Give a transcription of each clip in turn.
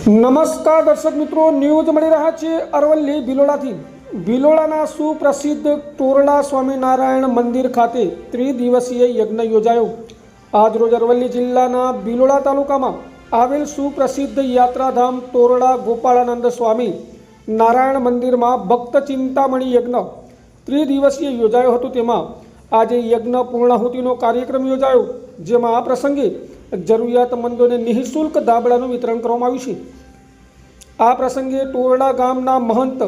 નમસ્કાર દર્શક મિત્રો, ન્યૂઝ મળી રહ્યા છે અરવલ્લી ભિલોડાથી. ભિલોડાના સુપ્રસિદ્ધ ટોરડા સ્વામિનારાયણ મંદિર ખાતે ત્રિદિવસીય યજ્ઞ યોજાયો. આજરોજ અરવલ્લી જિલ્લાના ભિલોડા તાલુકામાં આવેલ સુપ્રસિદ્ધ યાત્રાધામ તોરડા ગોપાળાનંદ સ્વામી નારાયણ મંદિરમાં ભક્ત ચિંતામણી યજ્ઞ ત્રિદિવસીય યોજાયો હતો. તેમાં આજે યજ્ઞ પૂર્ણાહુતિનો કાર્યક્રમ યોજાયો. જેમાં આ પ્રસંગે જરૂરિયાતમંદોને નિઃશુલ્ક ધાબળાનું વિતરણ કરવામાં આવ્યું છે. આ પ્રસંગે ટોરડા ગામના મહંત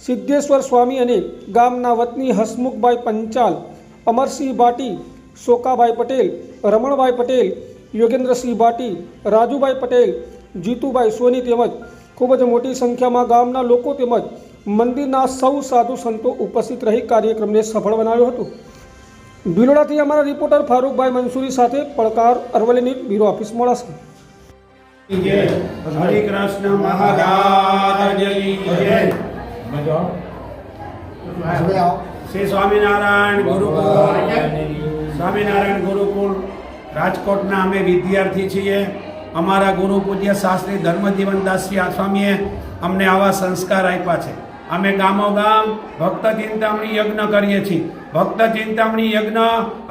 સિદ્ધેશ્વર સ્વામી અને ગામના વતની હસમુખભાઈ પંચાલ, અમરસિંહ ભાટી, શોકાભાઈ પટેલ, રમણભાઈ પટેલ, યોગેન્દ્રસિંહ ભાટી, રાજુભાઈ પટેલ, જીતુભાઈ સોની તેમજ ખૂબ જ મોટી સંખ્યામાં ગામના લોકો તેમજ મંદિરના સૌ સાધુ સંતો ઉપસ્થિત રહી કાર્યક્રમને સફળ બનાવ્યો હતો. ભિલોડાથી અમારા રિપોર્ટર ફારૂકભાઈ મંસૂરી સાથે પડકાર અરવલ્લીની બ્યુરો ઓફિસ જય હરે કૃષ્ણ શ્રી સ્વામિનારાયણ ગુરુકુળ. સ્વામિનારાયણ ગુરુકુળ રાજકોટના અમે વિદ્યાર્થી છીએ. અમારા ગુરુ પૂજ્ય શાસ્ત્રી ધર્મજીવનદાસજી સ્વામીએ અમને આવા સંસ્કાર આપ્યા છે. અમે ગામો ગામ ભક્ત ચિંતામણી યજ્ઞ કરીએ છીએ. ભક્ત ચિંતામણી યજ્ઞ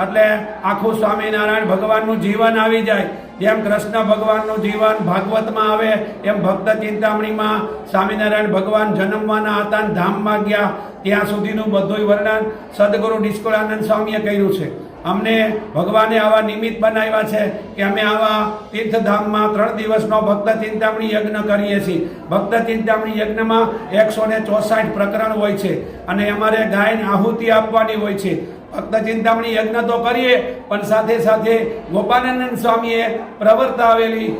એટલે આખું સ્વામિનારાયણ ભગવાનનું જીવન આવી જાય. જેમ કૃષ્ણ ભગવાનનું જીવન ભાગવતમાં આવે, એમ ભક્ત ચિંતામણીમાં સ્વામિનારાયણ ભગવાન જન્મવાના હતા ધામમાં ગયા. ત્યાં સુધીનું બધું વર્ણન સદગુરુ નિષ્કુળાનંદ સ્વામીએ કર્યું છે. અમને ભગવાને આવા નિમિત્ત બનાવ્યા છે કે અમે આવા તીર્થધામમાં ત્રણ દિવસનો ભક્ત ચિંતામણી યજ્ઞ કરીએ છીએ. ભક્ત ચિંતામણી યજ્ઞમાં એકસો ને ચોસાઠ પ્રકરણ હોય છે અને અમારે ગાયને આહુતિ આપવાની હોય છે. ભક્ત ચિંતામણી યજ્ઞ તો કરીએ, પણ સાથે સાથે ગોપાનંદ સ્વામીએ પ્રવર્તાવેલી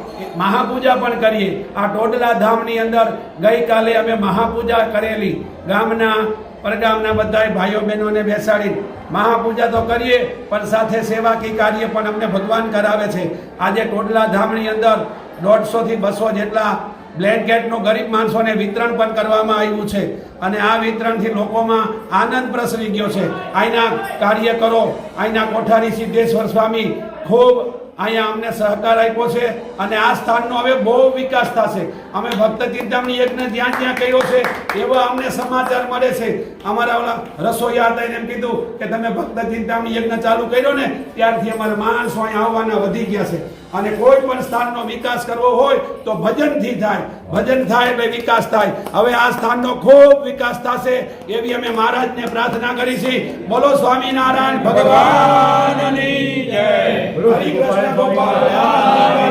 મહાપૂજા પણ કરીએ. આ ટોડલા ધામની અંદર ગઈકાલે અમે મહાપૂજા કરેલી. ગામના પરગામના બધા ભાઈઓ બહેનોને બેસાડી મહાપૂજા તો કરીએ, પણ સાથે સેવાકી કાર્ય પણ અમને ભગવાન કરાવે છે. આજે ટોડલા ધામની અંદર દોઢસોથી બસો જેટલા બ્લેન્કેટનું ગરીબ માણસોને વિતરણ પણ કરવામાં આવ્યું છે. અને આ વિતરણથી લોકોમાં આનંદ પ્રસરી ગયો છે. અહીંના કાર્યકરો અહીંના કોઠારી સિદ્ધેશ્વર સ્વામી ખૂબ અહીંયા અમને સહકાર આપ્યો છે અને આ સ્થાનનો હવે બહુ વિકાસ થશે. અમે ભક્ત ચિંતામણી યજ્ઞ જ્યાં જ્યાં કર્યો છે, એવા અમને સમાચાર મળે છે. અમારા ઓલા રસોઈયા હતા એમ કીધું કે તમે ભક્ત ચિંતામણી યજ્ઞ ચાલુ કર્યો ને, ત્યારથી અમારા માણસો અહીંયા આવવાના વધી ગયા છે. અને કોઈ પણ સ્થાનનો વિકાસ કરવો હોય તો ભજનથી થાય. ભજન થાય એટલે વિકાસ થાય. હવે આ સ્થાનનો ખૂબ વિકાસ થશે એવી અમે મહારાજને પ્રાર્થના કરી છે. બોલો સ્વામિનારાયણ ભગવાનની જય. હરિ કૃષ્ણ ગોપાલની જય